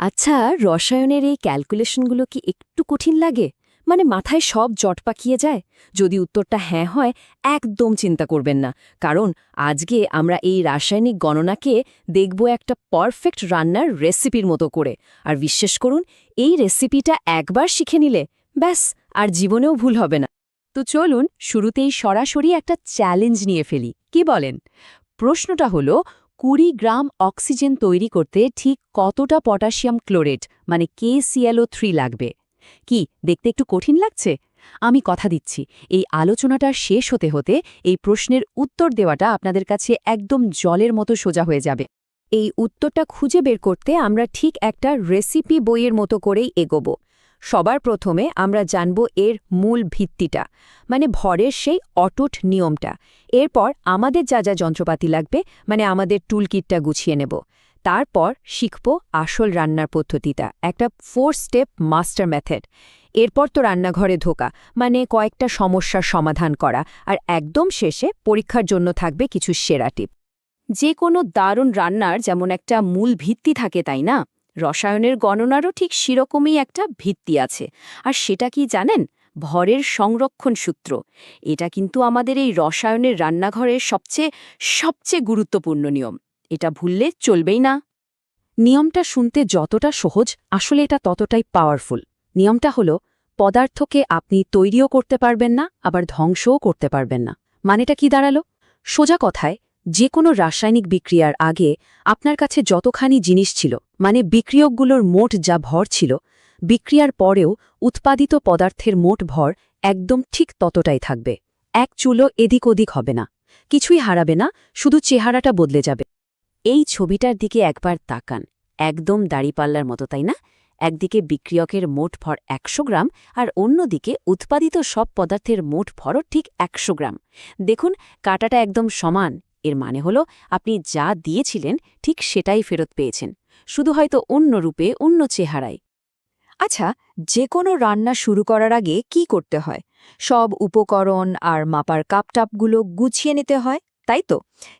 আচ্ছা রসায়নের এই ক্যালকুলেশনগুলো কি একটু কঠিন লাগে? মানে মাথায় সব জট পাকিয়ে যায়? যদি উত্তরটা হ্যাঁ হয়, একদম চিন্তা করবেন না। কারণ আজকে আমরা এই রাসায়নিক গণনাকে দেখব একটা পারফেক্ট রান্নার রেসিপির মতো করে। আর বিশ্বাস করুন, এই রেসিপিটা একবার শিখে নিলে, ব্যাস, আর জীবনেও ভুল হবে না। তো চলুন, শুরুতেই সরাসরি একটা চ্যালেঞ্জ নিয়ে ফেলি। কি বলেন? প্রশ্নটা হলো কুড়ি গ্রাম অক্সিজেন তৈরি করতে ঠিক কতটা পটাশিয়াম ক্লোরেট মানে K C L O three লাগবে? কি, দেখতে একটু কঠিন লাগছে? আমি কথা দিচ্ছি, এই আলোচনাটা শেষ হতে হতে এই প্রশ্নের উত্তর দেওয়াটা আপনাদের কাছে একদম জলের মতো সোজা হয়ে যাবে। এই উত্তরটা খুঁজে বের করতে আমরা ঠিক একটা রেসিপি বইয়ের মতো করেই এগোব। সবার প্রথমে আমরা জানব এর মূল ভিত্তিটা মানে ভরের সেই অটুট নিয়মটা। এরপর আমাদের যা যা যন্ত্রপাতি লাগবে মানে আমাদের টুলকিটটা গুছিয়ে নেব। তারপর শিখব আসল রান্নার পদ্ধতিটা, একটা ফোর স্টেপ মাস্টার মেথড। এরপর তো রান্নাঘরে ঢোকা মানে কয়েকটা সমস্যার সমাধান করা, আর একদম শেষে পরীক্ষার জন্য থাকবে কিছু সেরা টিপ। যে কোনো দারুণ রান্নার যেমন একটা মূল ভিত্তি থাকে, তাই না? রসায়নের গণনারও ঠিক সেরকমই একটা ভিত্তি আছে। আর সেটা কি জানেন? ভরের সংরক্ষণ সূত্র। এটা কিন্তু আমাদের এই রসায়নের রান্নাঘরের সবচেয়ে সবচেয়ে গুরুত্বপূর্ণ নিয়ম। এটা ভুললে চলবেই না। নিয়মটা শুনতে যতটা সহজ, আসলে এটা ততটাই পাওয়ারফুল নিয়মটা হলো, পদার্থকে আপনি তৈরিও করতে পারবেন না, আবার ধ্বংসও করতে পারবেন না। মানেটা কি দাঁড়াল? সোজা কথায় যে কোনো রাসায়নিক বিক্রিয়ার আগে আপনার কাছে যতখানি জিনিস ছিল মানে বিক্রিয়কগুলোর মোট যা ভর ছিল, বিক্রিয়ার পরেও উৎপাদিত পদার্থের মোট ভর একদম ঠিক ততটাই থাকবে। এক চুলো এদিক ওদিক হবে না। কিছুই হারাবে না, শুধু চেহারাটা বদলে যাবে। এই ছবিটার দিকে একবার তাকান। একদম দাড়িপাল্লার মতো, তাই না? একদিকে বিক্রিয়কের মোট ভর একশো গ্রাম আর অন্যদিকে উৎপাদিত সব পদার্থের মোট ভরও ঠিক একশো গ্রাম। দেখুন, কাটাটা একদম সমান। এর মানে হল, আপনি যা দিয়েছিলেন, ঠিক সেটাই ফেরত পেয়েছেন। শুধু হয়তো অন্য রূপে, অন্য চেহারায়। আচ্ছা যে কোনো রান্না শুরু করার আগে কি করতে হয়? সব উপকরণ আর মাপার কাপটাপগুলো গুছিয়ে নিতে হয়, তাই তো?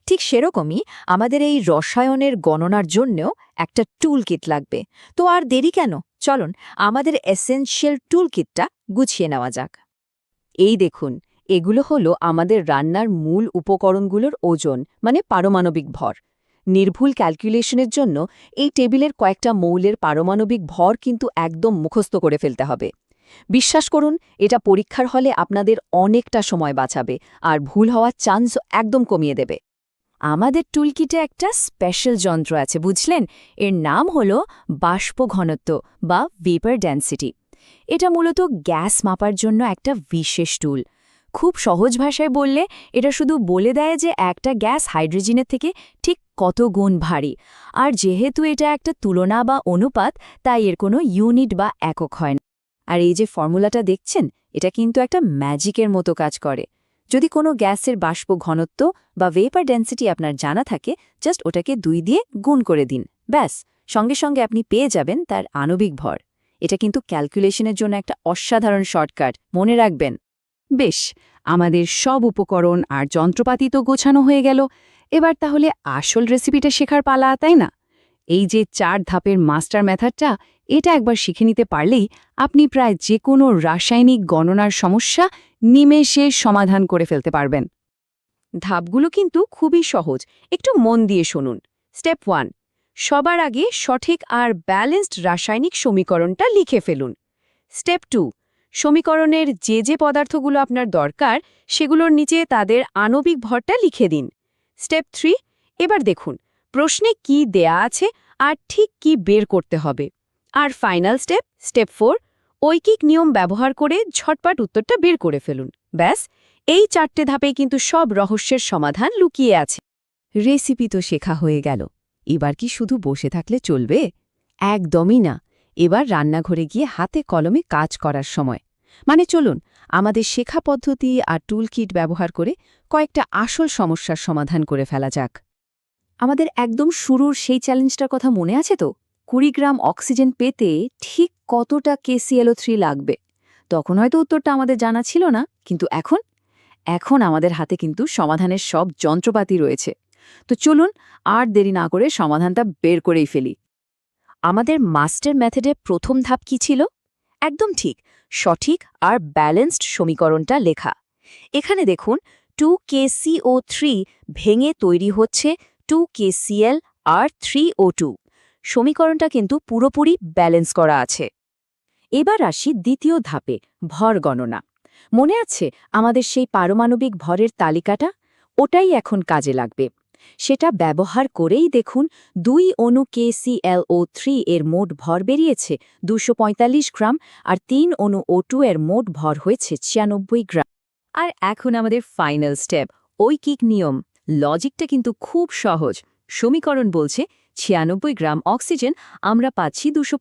ঠিক সেরকমই আমাদের এই রসায়নের গণনার জন্যও একটা টুল কিট লাগবে। তো আর দেরি কেন? চলুন, আমাদের এসেনশিয়াল টুল কিটটা গুছিয়ে নেওয়া যাক। এই দেখুন এগুলো হলো আমাদের রান্নার মূল উপকরণগুলোর ওজন মানে পারমাণবিক ভর। নির্ভুল ক্যালকুলেশনের জন্য এই টেবিলের কয়েকটা মৌলের পারমাণবিক ভর কিন্তু একদম মুখস্থ করে ফেলতে হবে। বিশ্বাস করুন, এটা পরীক্ষার হলে আপনাদের অনেকটা সময় বাঁচাবে আর ভুল হওয়ার চান্স একদম কমিয়ে দেবে। আমাদের টুলকিটে একটা স্পেশাল যন্ত্র আছে, বুঝলেন? এর নাম হল বাষ্প ঘনত্ব বা ভেপার ডেন্সিটি এটা মূলত গ্যাস মাপার জন্য একটা বিশেষ টুল খুব সহজ ভাষায় বললে এটা শুধু বলে দেয় যে একটা গ্যাস হাইড্রোজেনের থেকে ঠিক কত গুণ ভারী। আর যেহেতু এটা একটা তুলনা বা অনুপাত, তাই এর কোনো ইউনিট বা একক হয় না। আর এই যে ফর্মুলাটা দেখছেন, এটা কিন্তু একটা ম্যাজিকের মতো কাজ করে। যদি কোনো গ্যাসের বাষ্প ঘনত্ব বা ভেপার ডেন্সিটি আপনার জানা থাকে জাস্ট ওটাকে দুই দিয়ে গুণ করে দিন। ব্যাস, সঙ্গে সঙ্গে আপনি পেয়ে যাবেন তার আণবিক ভর। এটা কিন্তু ক্যালকুলেশনের জন্য একটা অসাধারণ শর্টকাট মনে রাখবেন। বেশ, আমাদের সব উপকরণ আর যন্ত্রপাতি তো গোছানো হয়ে গেল। এবার তাহলে আসল রেসিপিটা শেখার পালা, তাই না? এই যে চার ধাপের মাস্টার মেথডটা, এটা একবার শিখে নিতে পারলেই আপনি প্রায় যে কোনো রাসায়নিক গণনার সমস্যা নিমেষে সমাধান করে ফেলতে পারবেন। ধাপগুলো কিন্তু খুবই সহজ, একটু মন দিয়ে শুনুন। স্টেপ ওয়ান, সবার আগে সঠিক আর ব্যালেন্সড রাসায়নিক সমীকরণটা লিখে ফেলুন। স্টেপ টু সমীকরণের যে যে পদার্থগুলো আপনার দরকার, সেগুলোর নিচে তাদের আণবিক ভরটা লিখে দিন। স্টেপ থ্রি, এবার দেখুন, প্রশ্নে কি দেয়া আছে আর ঠিক কি বের করতে হবে। আর ফাইনাল স্টেপ স্টেপ ফোর, ঐকিক নিয়ম ব্যবহার করে ঝটপট উত্তরটা বের করে ফেলুন। ব্যাস, এই চারটে ধাপে কিন্তু সব রহস্যের সমাধান লুকিয়ে আছে। রেসিপি তো শেখা হয়ে গেল। এবার কি শুধু বসে থাকলে চলবে? একদমই না। এবার রান্নাঘরে গিয়ে হাতে কলমে কাজ করার সময়। মানে চলুন, আমাদের শেখা পদ্ধতি আর টুল কিট ব্যবহার করে কয়েকটা আসল সমস্যার সমাধান করে ফেলা যাক। আমাদের একদম শুরুর সেই চ্যালেঞ্জটার কথা মনে আছে তো? কুড়ি গ্রাম অক্সিজেন পেতে ঠিক কতটা কেসিএলও থ্রি লাগবে? তখন হয়তো উত্তরটা আমাদের জানা ছিল না, কিন্তু এখন? এখন আমাদের হাতে কিন্তু সমাধানের সব যন্ত্রপাতি রয়েছে। তো চলুন, আর দেরি না করে সমাধানটা বের করেই ফেলি। আমাদের মাস্টার মেথডে প্রথম ধাপ কি ছিল? একদম ঠিক, সঠিক আর ব্যালেন্সড সমীকরণটা লেখা। এখানে দেখুন টু কে ও থ্রি ভেঙে তৈরি হচ্ছে টু কে সিএল আর থ্রি ও টু সমীকরণটা কিন্তু পুরোপুরি ব্যালেন্স করা আছে। এবার আসি দ্বিতীয় ধাপে, ভর গণনা। মনে আছে আমাদের সেই পারমাণবিক ভরের তালিকাটা? ওটাই এখন কাজে লাগবে। সেটা ব্যবহার করেই দেখুন, দুই অণু কেসিএলও থ্রি এর মোট ভর বেরিয়েছে দুশো গ্রাম আর তিন অণু ও এর মোট ভর হয়েছে ছিয়ানব্বই গ্রাম। আর এখন আমাদের ফাইনাল স্টেপ ঐকিক নিয়ম। লজিকটা কিন্তু খুব সহজ। সমীকরণ বলছে ছিয়ানব্বই গ্রাম অক্সিজেন আমরা পাচ্ছি দুশো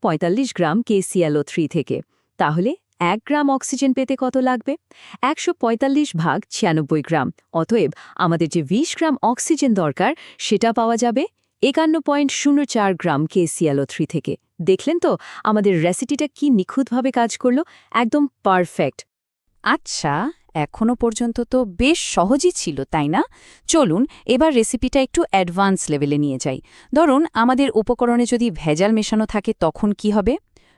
গ্রাম কেসিএলও থ্রি থেকে। তাহলে এক গ্রাম অক্সিজেন পেতে কত লাগবে? একশো পঁয়তাল্লিশ ভাগ ছিয়ানব্বই গ্রাম। অতএব আমাদের যে ২০ গ্রাম অক্সিজেন দরকার, সেটা পাওয়া যাবে একান্ন পয়েন্ট শূন্য চার গ্রাম কে কেসিএলও থ্রি থেকে। দেখলেন তো আমাদের রেসিপিটা কি নিখুঁতভাবে কাজ করল? একদম পারফেক্ট। আচ্ছা এখনও পর্যন্ত তো বেশ সহজই ছিল, তাই না? চলুন এবার রেসিপিটা একটু অ্যাডভান্স লেভেলে নিয়ে যাই। ধরুন আমাদের উপকরণে যদি ভেজাল মেশানো থাকে, তখন কি হবে?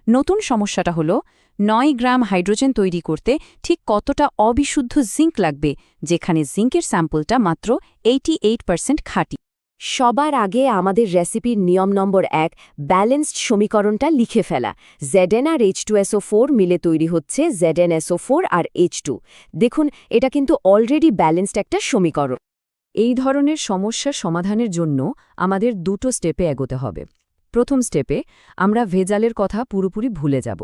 নতুন সমস্যাটা হলো নয় গ্রাম হাইড্রোজেন তৈরি করতে ঠিক কতটা অবিশুদ্ধ জিঙ্ক লাগবে, যেখানে জিঙ্কের স্যাম্পলটা মাত্র এইটি খাঁটি। সবার আগে আমাদের রেসিপির নিয়ম নম্বর এক, ব্যালেন্সড সমীকরণটা লিখে ফেলা। জেডেন আর এইচ টু এসও ফোর মিলে তৈরি হচ্ছে জেডেন এসও ফোর আর এইচ টু দেখুন, এটা কিন্তু অলরেডি ব্যালেন্সড একটা সমীকরণ। এই ধরনের সমস্যা সমাধানের জন্য আমাদের দুটো স্টেপে এগোতে হবে। প্রথম স্টেপে আমরা ভেজালের কথা পুরোপুরি ভুলে যাব।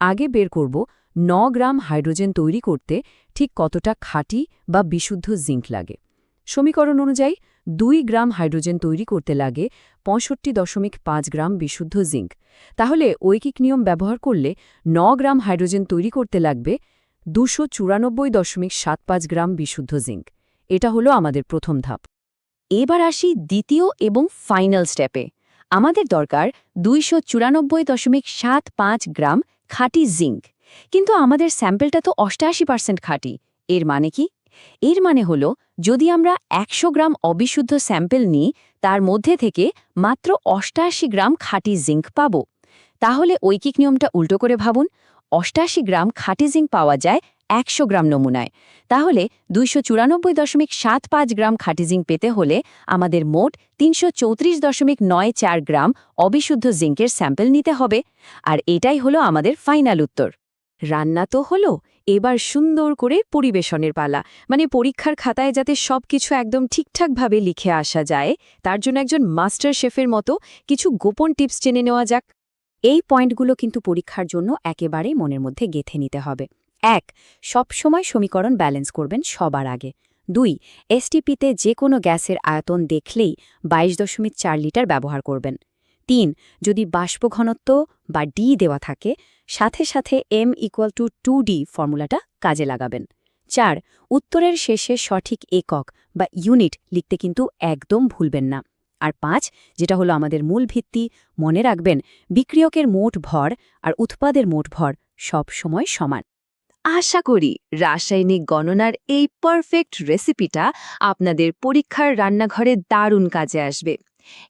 আগে বের করব ন গ্রাম হাইড্রোজেন তৈরি করতে ঠিক কতটা খাঁটি বা বিশুদ্ধ জিঙ্ক লাগে। সমীকরণ অনুযায়ী দুই গ্রাম হাইড্রোজেন তৈরি করতে লাগে পঁয়ষট্টি দশমিক পাঁচ গ্রাম বিশুদ্ধ জিঙ্ক। তাহলে ঐকিক নিয়ম ব্যবহার করলে ন গ্রাম হাইড্রোজেন তৈরি করতে লাগবে দুশো চুরানব্বই দশমিক সাত পাঁচ গ্রাম বিশুদ্ধ জিঙ্ক। এটা হলো আমাদের প্রথম ধাপ। এবার আসি দ্বিতীয় এবং ফাইনাল স্টেপে। আমাদের দরকার দুইশো চুরানব্বই দশমিক সাত পাঁচ গ্রাম খাঁটি জিঙ্ক। কিন্তু আমাদের স্যাম্পেলটা তো অষ্টাশি পার্সেন্ট খাঁটি। এর মানে কি? এর মানে হল, যদি আমরা একশো গ্রাম অবিশুদ্ধ স্যাম্পেল নিই, তার মধ্যে থেকে মাত্র অষ্টাশি গ্রাম খাঁটি জিঙ্ক পাব। তাহলে ঐকিক নিয়মটা উল্টো করে ভাবুন। অষ্টাশি গ্রাম খাঁটি জিঙ্ক পাওয়া যায় একশো গ্রাম নমুনায়। তাহলে দুইশো চুরানব্বই দশমিক সাত পাঁচ গ্রাম খাঁটি জিঙ্ক পেতে হলে আমাদের মোট তিনশো চৌত্রিশ দশমিক নয় চার গ্রাম অবিশুদ্ধ জিঙ্কের স্যাম্পল নিতে হবে। আর এটাই হলো আমাদের ফাইনাল উত্তর। রান্না তো হলো, এবার সুন্দর করে পরিবেশনের পালা। মানে পরীক্ষার খাতায় যাতে সবকিছু একদম ঠিকঠাকভাবে লিখে আসা যায়, তার জন্য একজন মাস্টার শেফের মতো কিছু গোপন টিপস জেনে নেওয়া যাক। এই পয়েন্টগুলো কিন্তু পরীক্ষার জন্য একেবারেই মনের মধ্যে গেথে নিতে হবে। এক, সবসময় সমীকরণ ব্যালেন্স করবেন সবার আগে। দুই এসটিপিতে যে কোনো গ্যাসের আয়তন দেখলেই বাইশ দশমিক চার লিটার ব্যবহার করবেন। তিন, যদি বাষ্প ঘনত্ব বা ডি দেওয়া থাকে, সাথে সাথে M equal to two D ফর্মুলাটা কাজে লাগাবেন। চার, উত্তরের শেষে সঠিক একক বা ইউনিট লিখতে কিন্তু একদম ভুলবেন না। আর পাঁচ, যেটা হলো আমাদের মূল ভিত্তি, মনে রাখবেন বিক্রিয়কের মোট ভর আর উৎপাদের মোট ভর সব সময় সমান। আশা করি রাসায়নিক গণনার এই পারফেক্ট রেসিপিটা আপনাদের পরীক্ষার রান্নাঘরে দারুণ কাজে আসবে।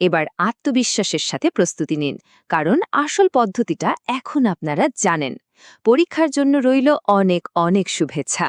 এবার আত্মবিশ্বাসের সাথে প্রস্তুতি নিন, কারণ আসল পদ্ধতিটা এখন আপনারা জানেন। পরীক্ষার জন্য রইল অনেক অনেক শুভেচ্ছা।